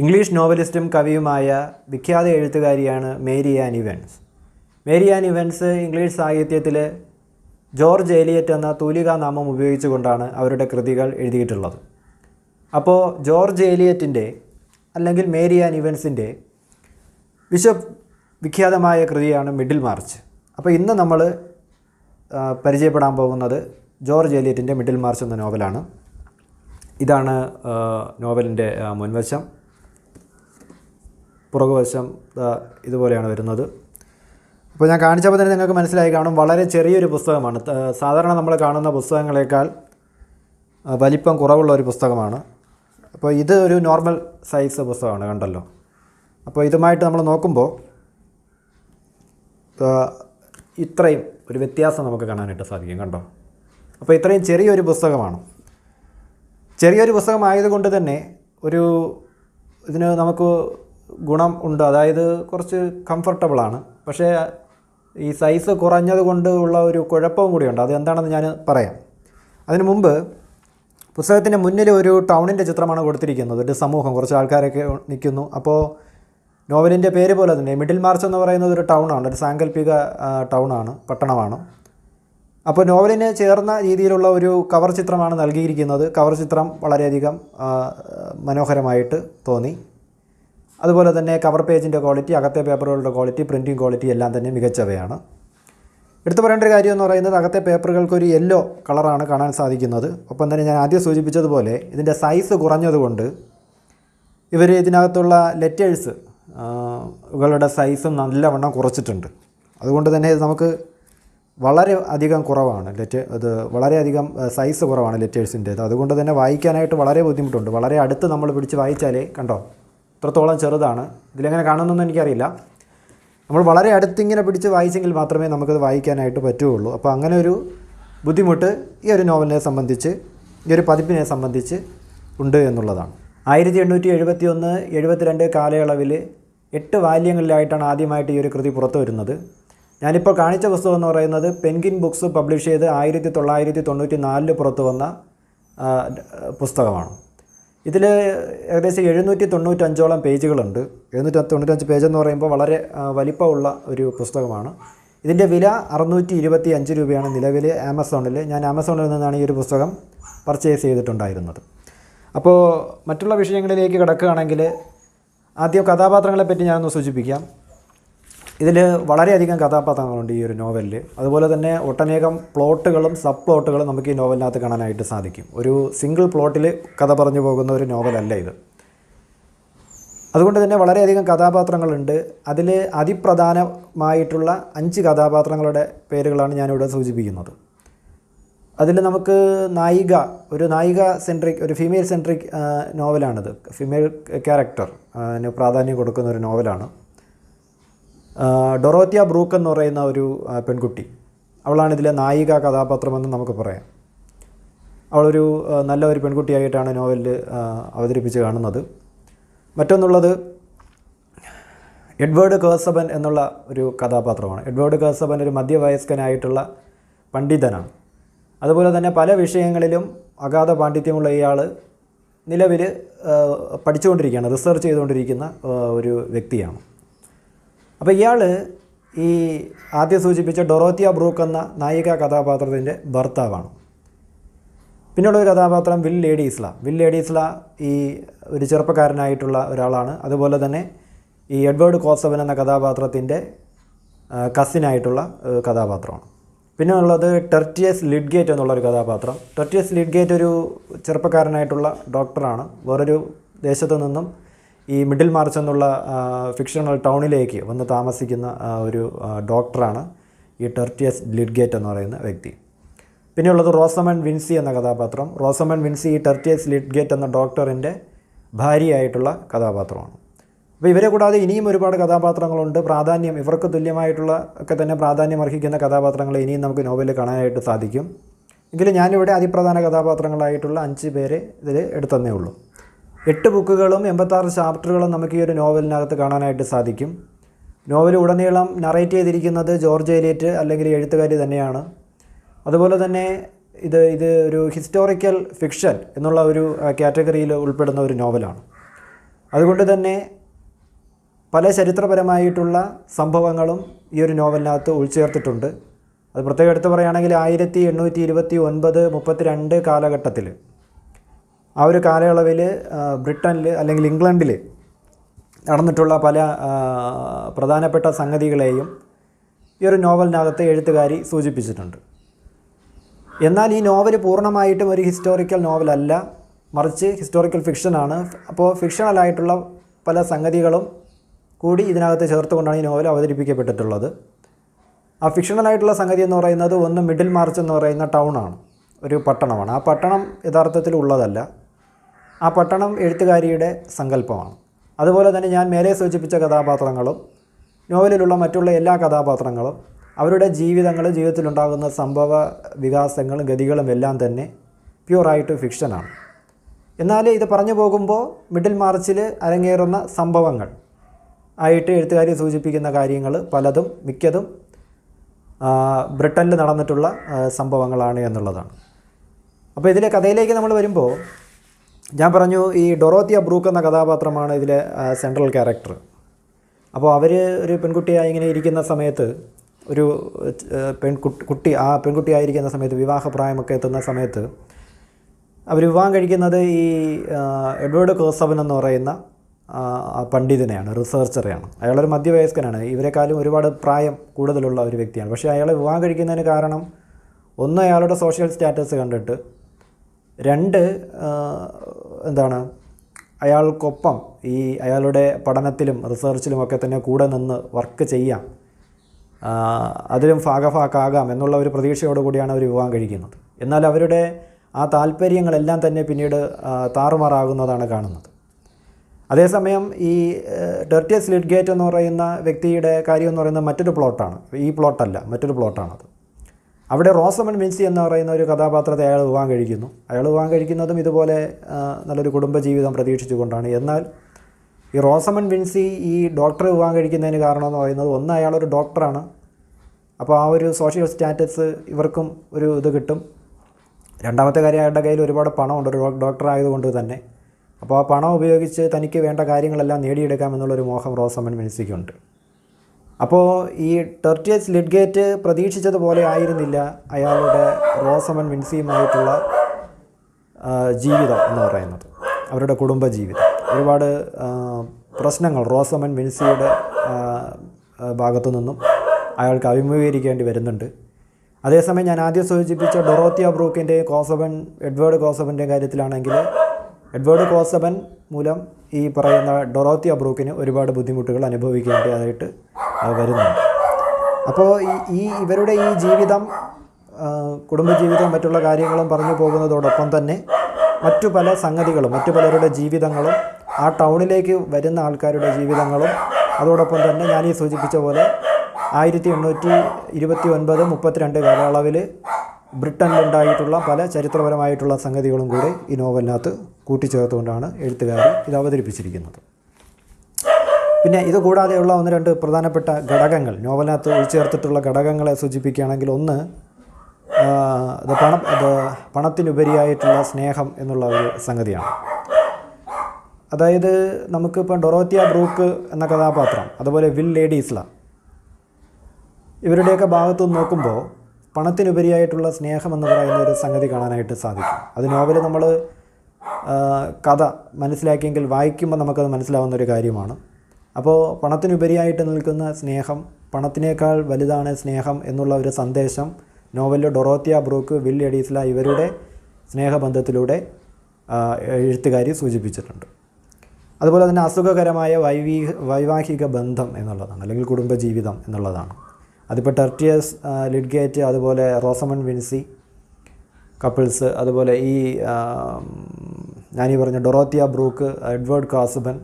English നോവലിസ്റ്റും കവിയുമായ വിഖ്യാത എഴുത്തുകാരിയാണ് Mary Ann Evans. Mary Ann Evans English സാഹിത്യത്തിൽ ജോർജ് ഏലിയറ്റ് എന്ന തൂലികാ നാമം ഉപയോഗിച്ചുകൊണ്ടാണ് അവരുടെ കൃതികൾ എഴുതിയിട്ടുള്ളത്. അപ്പോൾ ജോർജ് ഏലിയറ്റിന്റെ അല്ലെങ്കിൽ മേരി ആൻ ഇവൻസിന്റെ വിശ്വ വിഖ്യാതമായ കൃതിയാണ് മിഡിൽ മാർച്ച്. അപ്പോൾ ഇന്ന് നമ്മൾ പരിചയപ്പെടാൻ പോകുന്നത് ജോർജ് ഏലിയറ്റിന്റെ മിഡിൽ മാർച്ച് എന്ന നോവലാണ്. ഇതാണ് നോവലിന്റെ മുൻവശം. പുറകുവശം ഇതുപോലെയാണ് വരുന്നത്. അപ്പോൾ ഞാൻ കാണിച്ചപ്പോൾ തന്നെ നിങ്ങൾക്ക് മനസ്സിലായി കാണും വളരെ ചെറിയൊരു പുസ്തകമാണ്. സാധാരണ നമ്മൾ കാണുന്ന പുസ്തകങ്ങളേക്കാൾ വലിപ്പം കുറവുള്ള ഒരു പുസ്തകമാണ്. അപ്പോൾ ഇത് ഒരു നോർമൽ സൈസ് പുസ്തകമാണ് കണ്ടല്ലോ. അപ്പോൾ ഇതുമായിട്ട് നമ്മൾ നോക്കുമ്പോൾ ഇത്രയും ഒരു വ്യത്യാസം നമുക്ക് കാണാനായിട്ട് സാധിക്കും കണ്ടോ? അപ്പോൾ ഇത്രയും ചെറിയൊരു പുസ്തകമാണ്. ചെറിയൊരു പുസ്തകമായതുകൊണ്ട് തന്നെ ഒരു ഇതിന് നമുക്ക് ഗുണം ഉണ്ട്. അതായത് കുറച്ച് കംഫർട്ടബിളാണ് പക്ഷേ ഈ സൈസ് കുറഞ്ഞത് കൊണ്ട് ഉള്ള ഒരു കുഴപ്പവും കൂടിയുണ്ട് അത് എന്താണെന്ന് ഞാൻ പറയാം. അതിനു മുമ്പ് പുസ്തകത്തിന്റെ മുന്നിൽ ഒരു ടൗണിന്റെ ചിത്രമാണ് കൊടുത്തിരിക്കുന്നത്. ഒരു സമൂഹം. കുറച്ച് ആൾക്കാരൊക്കെ നിൽക്കുന്നു. അപ്പോൾ നോവലിന്റെ പേര് പോലെ തന്നെ മിഡിൽ മാർച്ച് എന്ന് പറയുന്നത് ഒരു ടൗണാണ് ഒരു സാങ്കല്പിക ടൗണാണ് പട്ടണമാണ്. അപ്പോൾ നോവലിന് ചേർന്ന രീതിയിലുള്ള ഒരു കവർ ചിത്രമാണ് നൽകിയിരിക്കുന്നത്. കവർ ചിത്രം വളരെയധികം മനോഹരമായിട്ട് തോന്നി. അതുപോലെ തന്നെ കവർ പേജിന്റെ ക്വാളിറ്റി അകത്തെ പേപ്പറുകളുടെ ക്വാളിറ്റി പ്രിന്റിംഗ് ക്വാളിറ്റി എല്ലാം തന്നെ മികച്ചവയാണ്. എടുത്തു പറയേണ്ട ഒരു കാര്യം എന്ന് പറയുന്നത് അകത്തെ പേപ്പറുകൾക്ക് ഒരു യെല്ലോ കളറാണ് കാണാൻ സാധിക്കുന്നത്. ഒപ്പം തന്നെ ഞാൻ ആദ്യം സൂചിപ്പിച്ചതുപോലെ ഇതിന്റെ സൈസ് കുറഞ്ഞതുകൊണ്ട് ഇവർ ഇതിനകത്തുള്ള ലെറ്റേഴ്സ് കളുടെ സൈസും നല്ലവണ്ണം കുറച്ചിട്ടുണ്ട്. അതുകൊണ്ട് തന്നെ ഇത് നമുക്ക് വളരെ അധികം കുറവാണ് ലെറ്റ് അത് വളരെയധികം സൈസ് കുറവാണ് ലെറ്റേഴ്സിന്റേത് അതുകൊണ്ട് തന്നെ വായിക്കാനായിട്ട് വളരെ ബുദ്ധിമുട്ടുണ്ട്. വളരെ അടുത്ത് നമ്മൾ പിടിച്ച് വായിച്ചാലേ കണ്ടോ? ഇത്രത്തോളം ചെറുതാണ്. ഇതിലെങ്ങനെ കാണുന്നൊന്നും എനിക്കറിയില്ല. നമ്മൾ വളരെ അടുത്തിങ്ങനെ പിടിച്ച് വായിച്ചെങ്കിൽ മാത്രമേ നമുക്കത് വായിക്കാനായിട്ട് പറ്റുകയുള്ളൂ. അപ്പോൾ അങ്ങനെ ഒരു ബുദ്ധിമുട്ട് ഈ ഒരു നോവലിനെ സംബന്ധിച്ച് ഈ ഒരു പതിപ്പിനെ സംബന്ധിച്ച് ഉണ്ട് എന്നുള്ളതാണ്. ആയിരത്തി എണ്ണൂറ്റി എഴുപത്തി ഒന്ന് എഴുപത്തിരണ്ട് കാലയളവിൽ എട്ട് വാല്യങ്ങളിലായിട്ടാണ് ആദ്യമായിട്ട് ഈ ഒരു കൃതി പുറത്തു വരുന്നത്. ഞാനിപ്പോൾ കാണിച്ച പുസ്തകം എന്ന് പറയുന്നത് പെൻഗിൻ ബുക്സ് പബ്ലിഷ് ചെയ്ത് ആയിരത്തി തൊള്ളായിരത്തി തൊണ്ണൂറ്റി നാലിൽ പുറത്തു വന്ന പുസ്തകമാണ്. ഇതിൽ ഏകദേശം എഴുന്നൂറ്റി തൊണ്ണൂറ്റഞ്ചോളം പേജുകളുണ്ട്. എഴുന്നൂറ്റി തൊണ്ണൂറ്റഞ്ച് പേജ് എന്ന് പറയുമ്പോൾ വളരെ വലിപ്പമുള്ള ഒരു പുസ്തകമാണ്. ഇതിന്റെ വില അറുന്നൂറ്റി ഇരുപത്തി അഞ്ച് രൂപയാണ് നിലവിൽ ആമസോണിൽ ഞാൻ ആമസോണിൽ നിന്നാണ് ഈ ഒരു പുസ്തകം പർച്ചേസ് ചെയ്തിട്ടുണ്ടായിരുന്നത്. അപ്പോൾ മറ്റുള്ള വിഷയങ്ങളിലേക്ക് കിടക്കുകയാണെങ്കിൽ ആദ്യം കഥാപാത്രങ്ങളെപ്പറ്റി ഞാനൊന്ന് സൂചിപ്പിക്കാം. ഇതിൽ വളരെയധികം കഥാപാത്രങ്ങളുണ്ട് ഈ ഒരു നോവലിൽ അതുപോലെ തന്നെ ഒട്ടനേകം പ്ലോട്ടുകളും സബ് പ്ലോട്ടുകളും നമുക്ക് ഈ നോവലിനകത്ത് കാണാനായിട്ട് സാധിക്കും. ഒരു സിംഗിൾ പ്ലോട്ടിൽ കഥ പറഞ്ഞു പോകുന്ന ഒരു നോവലല്ല ഇത്. അതുകൊണ്ട് തന്നെ വളരെയധികം കഥാപാത്രങ്ങളുണ്ട്. അതിൽ അതിപ്രധാനമായിട്ടുള്ള അഞ്ച് കഥാപാത്രങ്ങളുടെ പേരുകളാണ് ഞാനിവിടെ സൂചിപ്പിക്കുന്നത്. അതിൽ നമുക്ക് നായിക ഒരു നായിക സെൻട്രിക് ഒരു ഫീമെയിൽ സെൻട്രിക് നോവലാണിത്. ഫീമെയിൽ ക്യാരക്ടർ പ്രാധാന്യം കൊടുക്കുന്ന ഒരു നോവലാണ്. ഡൊറോത്യ ബ്രൂക്ക് എന്ന് പറയുന്ന ഒരു പെൺകുട്ടി. അവളാണ് ഇതിലെ നായിക കഥാപാത്രമെന്ന് നമുക്ക് പറയാം. അവളൊരു നല്ല ഒരു പെൺകുട്ടിയായിട്ടാണ് നോവലിൽ അവതരിപ്പിച്ച് കാണുന്നത്. മറ്റൊന്നുള്ളത് എഡ്വേർഡ് കേസബൻ എന്നുള്ള ഒരു കഥാപാത്രമാണ്. എഡ്വേർഡ് കേസബൻ ഒരു മധ്യവയസ്കനായിട്ടുള്ള പണ്ഡിതനാണ്. അതുപോലെ തന്നെ പല വിഷയങ്ങളിലും അഗാധ പാണ്ഡിത്യമുള്ള ഇയാൾ നിലവിൽ പഠിച്ചുകൊണ്ടിരിക്കുകയാണ് റിസർച്ച് ചെയ്തുകൊണ്ടിരിക്കുന്ന ഒരു വ്യക്തിയാണ്. അപ്പോൾ ഇയാൾ ഈ ആദ്യം സൂചിപ്പിച്ച ഡൊറോത്തിയ ബ്രൂക്ക് എന്ന നായിക കഥാപാത്രത്തിന്റെ ഭർത്താവാണ്. പിന്നെയുള്ള ഒരു കഥാപാത്രം വിൽ ലേഡീസ്ല വിൽ ലേഡീസ്ല ഈ ഒരു ചെറുപ്പക്കാരനായിട്ടുള്ള ഒരാളാണ്. അതുപോലെ തന്നെ ഈ എഡ്വേർഡ് കോസവൻ എന്ന കഥാപാത്രത്തിന്റെ കസിനായിട്ടുള്ള കഥാപാത്രമാണ്. പിന്നെ ഉള്ളത് ടെർട്ടിയസ് ലിഡ്ഗേറ്റ് എന്നുള്ളൊരു കഥാപാത്രം. ടെർട്ടിയസ് ലിഡ്ഗേറ്റ് ഒരു ചെറുപ്പക്കാരനായിട്ടുള്ള ഡോക്ടറാണ്. വേറൊരു ദേശത്തു നിന്നും ഈ മിഡിൽ മാർച്ച് എന്നുള്ള ഫിക്ഷണൽ ടൗണിലേക്ക് വന്ന് താമസിക്കുന്ന ഒരു ഡോക്ടറാണ് ഈ ടെർട്ടിയസ് ലിഡ്ഗേറ്റ് എന്ന് പറയുന്ന വ്യക്തി. പിന്നെയുള്ളത് റോസമൻ വിൻസി എന്ന കഥാപാത്രം. റോസമൻ വിൻസി ഈ ടെർട്ടിയസ് ലിഡ്ഗേറ്റ് എന്ന ഡോക്ടറിന്റെ ഭാര്യയായിട്ടുള്ള കഥാപാത്രമാണ്. അപ്പോൾ ഇവരെ കൂടാതെ ഇനിയും ഒരുപാട് കഥാപാത്രങ്ങളുണ്ട്. പ്രാധാന്യം ഇവർക്ക് തുല്യമായിട്ടുള്ള ഒക്കെ തന്നെ പ്രാധാന്യം അർഹിക്കുന്ന കഥാപാത്രങ്ങൾ ഇനിയും നമുക്ക് നോവലിൽ കാണാനായിട്ട് സാധിക്കും. എങ്കിലും ഞാനിവിടെ അതിപ്രധാന കഥാപാത്രങ്ങളായിട്ടുള്ള അഞ്ച് പേരെ ഇതിൽ എടുത്തന്നേ ഉള്ളൂ. എട്ട് ബുക്കുകളും എൺപത്താറ് ചാപ്റ്ററുകളും നമുക്ക് ഈ ഒരു നോവലിനകത്ത് കാണാനായിട്ട് സാധിക്കും. നോവൽ ഉടനീളം നറേറ്റ് ചെയ്തിരിക്കുന്നത് ജോർജ് എലിയറ്റ് അല്ലെങ്കിൽ എഴുത്തുകാരി തന്നെയാണ്. അതുപോലെ തന്നെ ഇത് ഇത് ഒരു ഹിസ്റ്റോറിക്കൽ ഫിക്ഷൻ എന്നുള്ള ഒരു കാറ്റഗറിയിൽ ഉൾപ്പെടുന്ന ഒരു നോവലാണ്. അതുകൊണ്ട് തന്നെ പല ചരിത്രപരമായിട്ടുള്ള സംഭവങ്ങളും ഈ ഒരു നോവലിനകത്ത് ഉൾച്ചേർത്തിട്ടുണ്ട്. അത് പ്രത്യേകം എടുത്ത് പറയുകയാണെങ്കിൽ ആയിരത്തി എണ്ണൂറ്റി ഇരുപത്തി ഒൻപത് മുപ്പത്തിരണ്ട് കാലഘട്ടത്തിൽ ആ ഒരു കാലയളവിൽ ബ്രിട്ടനിൽ അല്ലെങ്കിൽ ഇംഗ്ലണ്ടിൽ നടന്നിട്ടുള്ള പല പ്രധാനപ്പെട്ട സംഗതികളെയും ഈ ഒരു നോവലിനകത്ത് എഴുത്തുകാരി സൂചിപ്പിച്ചിട്ടുണ്ട്. എന്നാൽ ഈ നോവൽ പൂർണമായിട്ടും ഒരു ഹിസ്റ്റോറിക്കൽ നോവലല്ല. മറിച്ച് ഹിസ്റ്റോറിക്കൽ ഫിക്ഷനാണ്. അപ്പോൾ ഫിക്ഷണലായിട്ടുള്ള പല സംഗതികളും കൂടി ഇതിനകത്ത് ചേർത്തുകൊണ്ടാണ് ഈ നോവൽ അവതരിപ്പിക്കപ്പെട്ടിട്ടുള്ളത്. ആ ഫിക്ഷണലായിട്ടുള്ള സംഗതി എന്ന് പറയുന്നത് ഒന്ന് മിഡിൽ മാർച്ച് എന്ന് പറയുന്ന ടൗണാണ് ഒരു പട്ടണമാണ്. ആ പട്ടണം യഥാർത്ഥത്തിൽ ഉള്ളതല്ല. ആ പട്ടണം എഴുത്തുകാരിയുടെ സങ്കല്പമാണ്. അതുപോലെ തന്നെ ഞാൻ മേലെ സൂചിപ്പിച്ച കഥാപാത്രങ്ങളും നോവലിലുള്ള മറ്റുള്ള എല്ലാ കഥാപാത്രങ്ങളും അവരുടെ ജീവിതങ്ങൾ ജീവിതത്തിലുണ്ടാകുന്ന സംഭവ വികാസങ്ങളും ഗതികളും എല്ലാം തന്നെ പ്യുവറായിട്ട് ഫിക്ഷനാണ് എന്നാൽ ഇത് പറഞ്ഞു പോകുമ്പോൾ മിഡിൽ മാർച്ചിൽ അരങ്ങേറുന്ന സംഭവങ്ങൾ ആയിട്ട് എഴുത്തുകാരി സൂചിപ്പിക്കുന്ന കാര്യങ്ങൾ പലതും മിക്കതും ബ്രിട്ടനിൽ നടന്നിട്ടുള്ള സംഭവങ്ങളാണ് എന്നുള്ളതാണ്. അപ്പോൾ ഇതിലെ കഥയിലേക്ക് നമ്മൾ വരുമ്പോൾ ഞാൻ പറഞ്ഞു ഈ ഡൊറോത്തിയ ബ്രൂക്ക് എന്ന കഥാപാത്രമാണ് ഇതിലെ സെൻട്രൽ ക്യാരക്ടർ അപ്പോൾ അവർ ഒരു പെൺകുട്ടിയായി ഇങ്ങനെ ഇരിക്കുന്ന സമയത്ത് ഒരു പെൺകുട്ടി കുട്ടി ആ പെൺകുട്ടിയായിരിക്കുന്ന സമയത്ത് വിവാഹപ്രായമൊക്കെ എത്തുന്ന സമയത്ത് അവർ വിവാഹം കഴിക്കുന്നത് ഈ എഡ്വേർഡ് കോസവൻ എന്ന് പറയുന്ന പണ്ഡിതനെയാണ് റിസർച്ചറെയാണ്. അയാളൊരു മധ്യവയസ്കനാണ്. ഇവരെക്കാളും ഒരുപാട് പ്രായം കൂടുതലുള്ള ഒരു വ്യക്തിയാണ്. പക്ഷേ അയാളെ വിവാഹം കഴിക്കുന്നതിന് കാരണം ഒന്ന് അയാളുടെ സോഷ്യൽ സ്റ്റാറ്റസ് കണ്ടിട്ട് രണ്ട് എന്താണ് അയാൾക്കൊപ്പം ഈ അയാളുടെ പഠനത്തിലും റിസർച്ചിലും ഒക്കെ തന്നെ കൂടെ നിന്ന് വർക്ക് ചെയ്യാം. അതിലും ഭാഗഭാക്കാകാം എന്നുള്ള ഒരു പ്രതീക്ഷയോടു കൂടിയാണ് അവർ വിവാഹം കഴിക്കുന്നത്. എന്നാൽ അവരുടെ ആ താല്പര്യങ്ങളെല്ലാം തന്നെ പിന്നീട് താറുമാറാകുന്നതാണ് കാണുന്നത്. അതേസമയം ഈ ഡെർട്ടിയസ് ലിഡ്ഗേറ്റ് എന്ന് പറയുന്ന വ്യക്തിയുടെ കാര്യം എന്ന് പറയുന്നത് മറ്റൊരു പ്ലോട്ടാണ്. ഈ പ്ലോട്ടല്ല മറ്റൊരു പ്ലോട്ടാണത്. അവിടെ റോസമൺ വിൻസി എന്ന് പറയുന്ന ഒരു കഥാപാത്രത്തെ അയാൾ വിവാഹം കഴിക്കുന്നു. അയാൾ വിവാഹം കഴിക്കുന്നതും ഇതുപോലെ നല്ലൊരു കുടുംബജീവിതം പ്രതീക്ഷിച്ചുകൊണ്ടാണ്. എന്നാൽ ഈ റോസമൺ വിൻസി ഈ ഡോക്ടർ വിവാഹം കഴിക്കുന്നതിന് കാരണം എന്ന് പറയുന്നത് ഒന്ന് അയാളൊരു ഡോക്ടറാണ്. അപ്പോൾ ആ ഒരു സോഷ്യൽ സ്റ്റാറ്റസ് ഇവർക്കും ഒരു ഇത് കിട്ടും. രണ്ടാമത്തെ കാര്യം അയാളുടെ കയ്യിൽ ഒരുപാട് പണമുണ്ട്. ഒരു ഡോക്ടർ ആയതുകൊണ്ട് തന്നെ. അപ്പോൾ ആ പണം ഉപയോഗിച്ച് തനിക്ക് വേണ്ട കാര്യങ്ങളെല്ലാം നേടിയെടുക്കാം എന്നുള്ളൊരു മോഹം റോസമൻ മിനിസിക്കുണ്ട് അപ്പോൾ ഈ ടെർട്ടിയസ് ലിഡ്ഗേറ്റ് പ്രതീക്ഷിച്ചതുപോലെ ആയിരുന്നില്ല അയാളുടെ റോസമൻ വിൻസിയുമായിട്ടുള്ള ജീവിതം എന്ന് പറയുന്നത്. അവരുടെ കുടുംബ ജീവിതം. ഒരുപാട് പ്രശ്നങ്ങൾ റോസമൻ വിൻസിയുടെ ഭാഗത്തു നിന്നും അയാൾക്ക് അഭിമുഖീകരിക്കേണ്ടി വരുന്നുണ്ട്. അതേസമയം ഞാൻ ആദ്യം സൂചിപ്പിച്ച ഡൊറോത്തിയ ബ്രൂക്കിന്റെയും കോസവൻ എഡ്വേർഡ് കോസബന്റെയും കാര്യത്തിലാണെങ്കിൽ എഡ്വേർഡ് കോസബൻ മൂലം ഈ പറയുന്ന ഡൊറോത്തിയ ബ്രൂക്കിന് ഒരുപാട് ബുദ്ധിമുട്ടുകൾ അനുഭവിക്കേണ്ടതായിട്ട് വരുന്നുണ്ട്. അപ്പോൾ ഈ ഇവരുടെ ഈ ജീവിതം കുടുംബജീവിതം മറ്റുള്ള കാര്യങ്ങളും പറഞ്ഞു പോകുന്നതോടൊപ്പം തന്നെ മറ്റു പല സംഗതികളും മറ്റു പലരുടെ ജീവിതങ്ങളും ആ ടൗണിലേക്ക് വരുന്ന ആൾക്കാരുടെ ജീവിതങ്ങളും അതോടൊപ്പം തന്നെ ഞാൻ ഈ സൂചിപ്പിച്ച പോലെ ആയിരത്തി എണ്ണൂറ്റി ഇരുപത്തി ഒൻപത് മുപ്പത്തിരണ്ട് കാലയളവിൽ ബ്രിട്ടനിലുണ്ടായിട്ടുള്ള പല ചരിത്രപരമായിട്ടുള്ള സംഗതികളും കൂടി ഈ നോവലിനകത്ത് കൂട്ടിച്ചേർത്തുകൊണ്ടാണ് എഴുത്തുകാർ ഇത് അവതരിപ്പിച്ചിരിക്കുന്നത്. പിന്നെ ഇത് കൂടാതെയുള്ള ഒന്ന് രണ്ട് പ്രധാനപ്പെട്ട ഘടകങ്ങൾ. നോവലിനകത്ത് ഉൾച്ചേർത്തിട്ടുള്ള ഘടകങ്ങളെ സൂചിപ്പിക്കുകയാണെങ്കിൽ ഒന്ന് ഇത് പണം ഇത് പണത്തിനുപരിയായിട്ടുള്ള സ്നേഹം എന്നുള്ള ഒരു സംഗതിയാണ്. അതായത് നമുക്കിപ്പം ഡൊറോത്തിയ ബ്രൂക്ക് എന്ന കഥാപാത്രം അതുപോലെ വിൽ ലേഡീസ്ല ഇവരുടെയൊക്കെ ഭാഗത്തു നോക്കുമ്പോൾ പണത്തിനുപരിയായിട്ടുള്ള സ്നേഹം എന്ന് പറയുന്ന ഒരു സംഗതി കാണാനായിട്ട് സാധിക്കും. അത് നോവൽ നമ്മൾ കഥ മനസ്സിലാക്കിയെങ്കിൽ വായിക്കുമ്പോൾ നമുക്കത് മനസ്സിലാവുന്ന ഒരു കാര്യമാണ്. അപ്പോൾ പണത്തിനുപരിയായിട്ട് നിൽക്കുന്ന സ്നേഹം പണത്തിനേക്കാൾ വലുതാണ് സ്നേഹം എന്നുള്ള ഒരു സന്ദേശം നോവലിൽ ഡൊറോത്തിയ ബ്രൂക്ക് വിൽ എഡീസ്ല ഇവരുടെ സ്നേഹബന്ധത്തിലൂടെ എഴുത്തുകാരി സൂചിപ്പിച്ചിട്ടുണ്ട്. അതുപോലെ തന്നെ അസുഖകരമായ വൈവീ വൈവാഹിക ബന്ധം എന്നുള്ളതാണ് അല്ലെങ്കിൽ കുടുംബജീവിതം എന്നുള്ളതാണ്. അതിപ്പോൾ ടെർട്ടിയസ് ലിഡ്ഗേറ്റ് അതുപോലെ റോസമൺ വിൻസി കപ്പിൾസ് അതുപോലെ ഈ ഞാനീ പറഞ്ഞ ഡൊറോത്തിയ ബ്രൂക്ക് എഡ്വേർഡ് കാസുബൻ.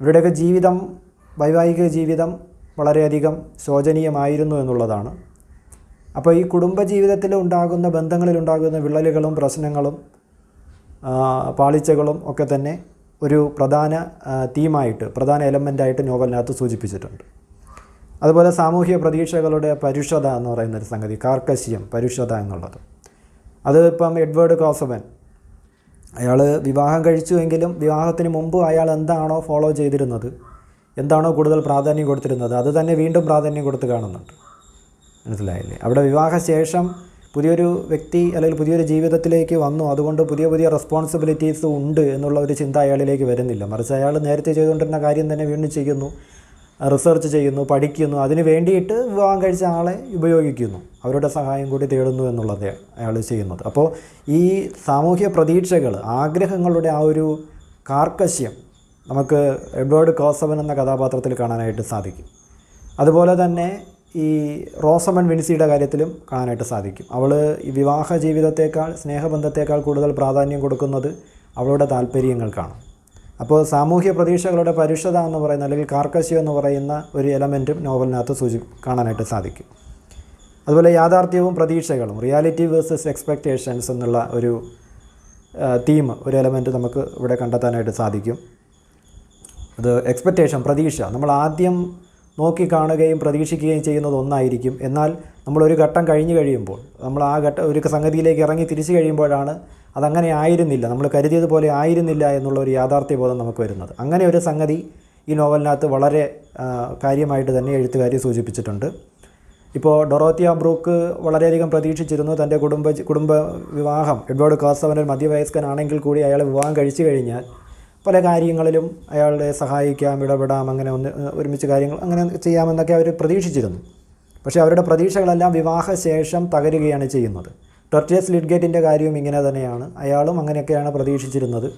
ഇവരുടെയൊക്കെ ജീവിതം വൈവാഹിക ജീവിതം വളരെയധികം ശോചനീയമായിരുന്നു എന്നുള്ളതാണ്. അപ്പോൾ ഈ കുടുംബജീവിതത്തിൽ ഉണ്ടാകുന്ന ബന്ധങ്ങളിൽ ഉണ്ടാകുന്ന വിള്ളലുകളും പ്രശ്നങ്ങളും പാളിച്ചകളും ഒക്കെ തന്നെ ഒരു പ്രധാന തീമായിട്ട് പ്രധാന എലമെന്റായിട്ട് നോവലിനകത്ത് സൂചിപ്പിച്ചിട്ടുണ്ട്. അതുപോലെ സാമൂഹിക പ്രതീക്ഷകളുടെ പരുഷത എന്ന് പറയുന്നൊരു സംഗതി കാർക്കശ്യം പരുഷത എന്നുള്ളത്. അത് ഇപ്പം എഡ്വേർഡ് കോസവൻ അയാൾ വിവാഹം കഴിച്ചുവെങ്കിലും വിവാഹത്തിന് മുമ്പ് അയാൾ എന്താണോ ഫോളോ ചെയ്തിരുന്നത് എന്താണോ കൂടുതൽ പ്രാധാന്യം കൊടുത്തിരുന്നത് അത് തന്നെ വീണ്ടും പ്രാധാന്യം കൊടുത്ത് കാണുന്നുണ്ട്. മനസ്സിലായില്ലേ? അവിടെ വിവാഹശേഷം പുതിയൊരു വ്യക്തി അല്ലെങ്കിൽ പുതിയൊരു ജീവിതത്തിലേക്ക് വന്നു. അതുകൊണ്ട് പുതിയ പുതിയ റെസ്പോൺസിബിലിറ്റീസ് ഉണ്ട് എന്നുള്ള ഒരു ചിന്ത അയാളിലേക്ക് വരുന്നില്ല. മറിച്ച് അയാൾ നേരത്തെ ചെയ്തുകൊണ്ടിരുന്ന കാര്യം തന്നെ വീണ്ടും ചെയ്യുന്നു. റിസർച്ച് ചെയ്യുന്നു പഠിക്കുന്നു. അതിന് വേണ്ടിയിട്ട് വിവാഹം കഴിച്ച ആളെ ഉപയോഗിക്കുന്നു. അവരുടെ സഹായം കൂടി തേടുന്നു എന്നുള്ളത് അയാൾ ചെയ്യുന്നത്. അപ്പോൾ ഈ സാമൂഹ്യ പ്രതീക്ഷകൾ ആഗ്രഹങ്ങളുടെ ആ ഒരു കാർക്കശ്യം നമുക്ക് എഡ്വേർഡ് കോസവൻ എന്ന കഥാപാത്രത്തിൽ കാണാനായിട്ട് സാധിക്കും. അതുപോലെ തന്നെ ഈ റോസമൺ വിൻസിയുടെ കാര്യത്തിലും കാണാനായിട്ട് സാധിക്കും. അവൾ ഈ വിവാഹ ജീവിതത്തേക്കാൾ സ്നേഹബന്ധത്തേക്കാൾ കൂടുതൽ പ്രാധാന്യം കൊടുക്കുന്നത് അവളുടെ താല്പര്യങ്ങൾക്കാണ് അപ്പോൾ സാമൂഹ്യ പ്രതീക്ഷകളുടെ പരുഷത എന്ന് പറയുന്ന അല്ലെങ്കിൽ കാർക്കശ്യം എന്ന് പറയുന്ന ഒരു എലമെന്റും നോവലിനകത്ത് സൂചി കാണാനായിട്ട് സാധിക്കും. അതുപോലെ യാഥാർത്ഥ്യവും പ്രതീക്ഷകളും റിയാലിറ്റി വേഴ്സസ് എക്സ്പെക്റ്റേഷൻസ് എന്നുള്ള ഒരു തീം ഒരു എലമെന്റ് നമുക്ക് ഇവിടെ കണ്ടെത്താനായിട്ട് സാധിക്കും. അത് എക്സ്പെക്റ്റേഷൻ പ്രതീക്ഷ. നമ്മൾ ആദ്യം നോക്കി കാണുകയും പ്രതീക്ഷിക്കുകയും ചെയ്യുന്നത് ഒന്നായിരിക്കും. എന്നാൽ നമ്മളൊരു ഘട്ടം കഴിഞ്ഞു കഴിയുമ്പോൾ നമ്മൾ ആ ഘട്ട ഒരു സംഗതിയിലേക്ക് ഇറങ്ങി തിരിച്ചു കഴിയുമ്പോഴാണ് അതങ്ങനെ ആയിരുന്നില്ല. നമ്മൾ കരുതിയതുപോലെ ആയിരുന്നില്ല എന്നുള്ള ഒരു യാഥാർത്ഥ്യ ബോധം നമുക്ക് വരുന്നത്. അങ്ങനെ ഒരു സംഗതി ഈ നോവലിനകത്ത് വളരെ കാര്യമായിട്ട് തന്നെ എഴുത്തുകാരി സൂചിപ്പിച്ചിട്ടുണ്ട്. ഇപ്പോൾ ഡൊറോത്തിയ ബ്രൂക്ക് വളരെയധികം പ്രതീക്ഷിച്ചിരുന്നു തന്റെ കുടുംബ കുടുംബ വിവാഹം. എഡ്വേർഡ് കാസവൻ മധ്യവയസ്കനാണെങ്കിൽ കൂടി അയാൾ വിവാഹം കഴിച്ചു കഴിഞ്ഞാൽ പല കാര്യങ്ങളിലും അയാളെ സഹായിക്കാം ഇടപെടാം അങ്ങനെ ഒന്ന് ഒരുമിച്ച് കാര്യങ്ങൾ അങ്ങനെ ചെയ്യാമെന്നൊക്കെ അവർ പ്രതീക്ഷിച്ചിരുന്നു. പക്ഷേ അവരുടെ പ്രതീക്ഷകളെല്ലാം വിവാഹശേഷം തകരുകയാണ് ചെയ്യുന്നത്. ടൊർട്ടിയസ് ലിഡ്ഗേറ്റിന്റെ കാര്യവും ഇങ്ങനെ തന്നെയാണ്. അയാളും അങ്ങനെയൊക്കെയാണ് പ്രതീക്ഷിച്ചിരുന്നത്.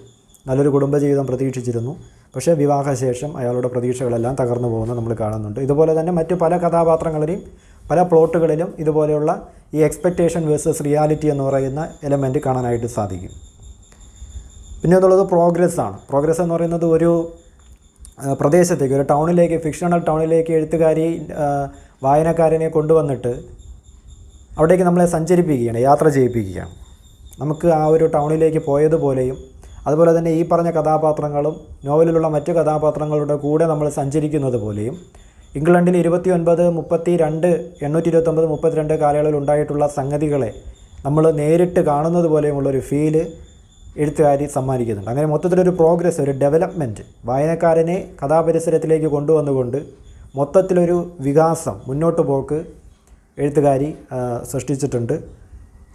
നല്ലൊരു കുടുംബജീവിതം പ്രതീക്ഷിച്ചിരുന്നു. പക്ഷേ വിവാഹശേഷം അയാളുടെ പ്രതീക്ഷകളെല്ലാം തകർന്നു പോകുന്നത് നമ്മൾ കാണുന്നുണ്ട്. ഇതുപോലെ തന്നെ മറ്റു പല കഥാപാത്രങ്ങളിലെയും പല പ്ലോട്ടുകളിലും ഇതുപോലെയുള്ള ഈ എക്സ്പെക്റ്റേഷൻ വേഴ്സസ് റിയാലിറ്റി എന്ന് പറയുന്ന എലമെന്റ് കാണാനായിട്ട് സാധിക്കും. പിന്നെ എന്നുള്ളത് പ്രോഗ്രസ് ആണ് പ്രോഗ്രസ് എന്ന് പറയുന്നത് ഒരു പ്രദേശത്തേക്ക് ഒരു ടൗണിലേക്ക് ഫിക്ഷണൽ ടൗണിലേക്ക് എഴുത്തുകാരി വായനക്കാരനെ കൊണ്ടുവന്നിട്ട് അവിടേക്ക് നമ്മളെ സഞ്ചരിപ്പിക്കുകയാണ് യാത്ര ചെയ്യിപ്പിക്കുകയാണ്. നമുക്ക് ആ ഒരു ടൗണിലേക്ക് പോയതുപോലെയും അതുപോലെ തന്നെ ഈ പറഞ്ഞ കഥാപാത്രങ്ങളും നോവലിലുള്ള മറ്റു കഥാപാത്രങ്ങളുടെ കൂടെ നമ്മൾ സഞ്ചരിക്കുന്നത് പോലെയും ഇംഗ്ലണ്ടിൽ ഇരുപത്തി ഒൻപത് മുപ്പത്തി രണ്ട് എണ്ണൂറ്റി ഇരുപത്തൊമ്പത് മുപ്പത്തിരണ്ട് കാലയളവിൽ ഉണ്ടായിട്ടുള്ള സംഗതികളെ നമ്മൾ നേരിട്ട് കാണുന്നത് പോലെയുമുള്ളൊരു ഫീൽ എഴുത്തുകാരി സമ്മാനിക്കുന്നുണ്ട്. അങ്ങനെ മൊത്തത്തിലൊരു പ്രോഗ്രസ് ഒരു ഡെവലപ്മെന്റ് വായനക്കാരനെ കഥാപരിസരത്തിലേക്ക് കൊണ്ടുവന്നുകൊണ്ട് മൊത്തത്തിലൊരു വികാസം മുന്നോട്ട് പോക്ക് എഴുത്തുകാരി സൃഷ്ടിച്ചിട്ടുണ്ട്.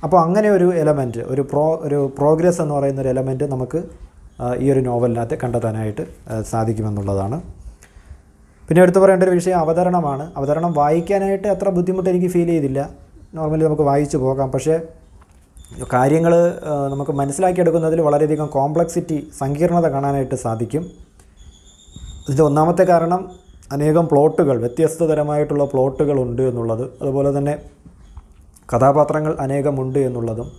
അപ്പോൾ അങ്ങനെ ഒരു എലമെന്റ് ഒരു പ്രോ ഒരു പ്രോഗ്രസ് എന്ന് പറയുന്ന ഒരു എലമെന്റ് നമുക്ക് ഈ ഒരു നോവലിനകത്ത് കണ്ടെത്താനായിട്ട് സാധിക്കുമെന്നുള്ളതാണ്. പിന്നെ എടുത്തു പറയേണ്ട ഒരു വിഷയം അവതരണമാണ്. അവതരണം വായിക്കാനായിട്ട് അത്ര ബുദ്ധിമുട്ട് എനിക്ക് ഫീൽ ചെയ്തില്ല. നോർമലി നമുക്ക് വായിച്ചു പോകാം. പക്ഷേ കാര്യങ്ങൾ നമുക്ക് മനസ്സിലാക്കിയെടുക്കുന്നതിൽ വളരെയധികം കോംപ്ലക്സിറ്റി സങ്കീർണത കാണാനായിട്ട് സാധിക്കും. ഇതിന്റെ ഒന്നാമത്തെ കാരണം അനേകം പ്ലോട്ടുകൾ വ്യത്യസ്ത തരമായിട്ടുള്ള പ്ലോട്ടുകൾ ഉണ്ട് എന്നുള്ളത്. അതുപോലെ തന്നെ കഥാപാത്രങ്ങൾ അനേകമുണ്ട് എന്നുള്ളതും.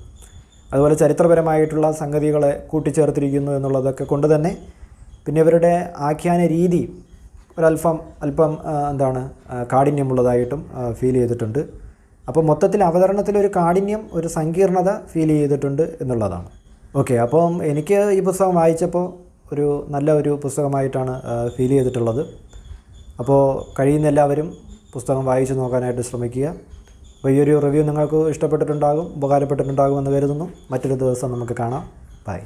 അതുപോലെ ചരിത്രപരമായിട്ടുള്ള സംഗതികളെ കൂട്ടിച്ചേർത്തിരിക്കുന്നു എന്നുള്ളതൊക്കെ കൊണ്ട് തന്നെ പിന്നെ ഇവരുടെ ആഖ്യാന രീതി ഒരല്പം അല്പം എന്താണ് കാഠിന്യമുള്ളതായിട്ടും ഫീൽ ചെയ്തിട്ടുണ്ട്. അപ്പോൾ മൊത്തത്തിൽ അവതരണത്തിൽ ഒരു കാഠിന്യം ഒരു സങ്കീർണത ഫീൽ ചെയ്തിട്ടുണ്ട് എന്നുള്ളതാണ്. ഓക്കെ അപ്പം എനിക്ക് ഈ പുസ്തകം വായിച്ചപ്പോൾ ഒരു നല്ല ഒരു പുസ്തകമായിട്ടാണ് ഫീൽ ചെയ്തിട്ടുള്ളത്. അപ്പോൾ കഴിയുന്ന എല്ലാവരും പുസ്തകം വായിച്ചു നോക്കാനായിട്ട് ശ്രമിക്കുക. അപ്പോൾ ഈ ഒരു റിവ്യൂ നിങ്ങൾക്ക് ഇഷ്ടപ്പെട്ടിട്ടുണ്ടാകും ഉപകാരപ്പെട്ടിട്ടുണ്ടാകുമെന്ന് കരുതുന്നു. മറ്റൊരു ദിവസം നമുക്ക് കാണാം. ബൈ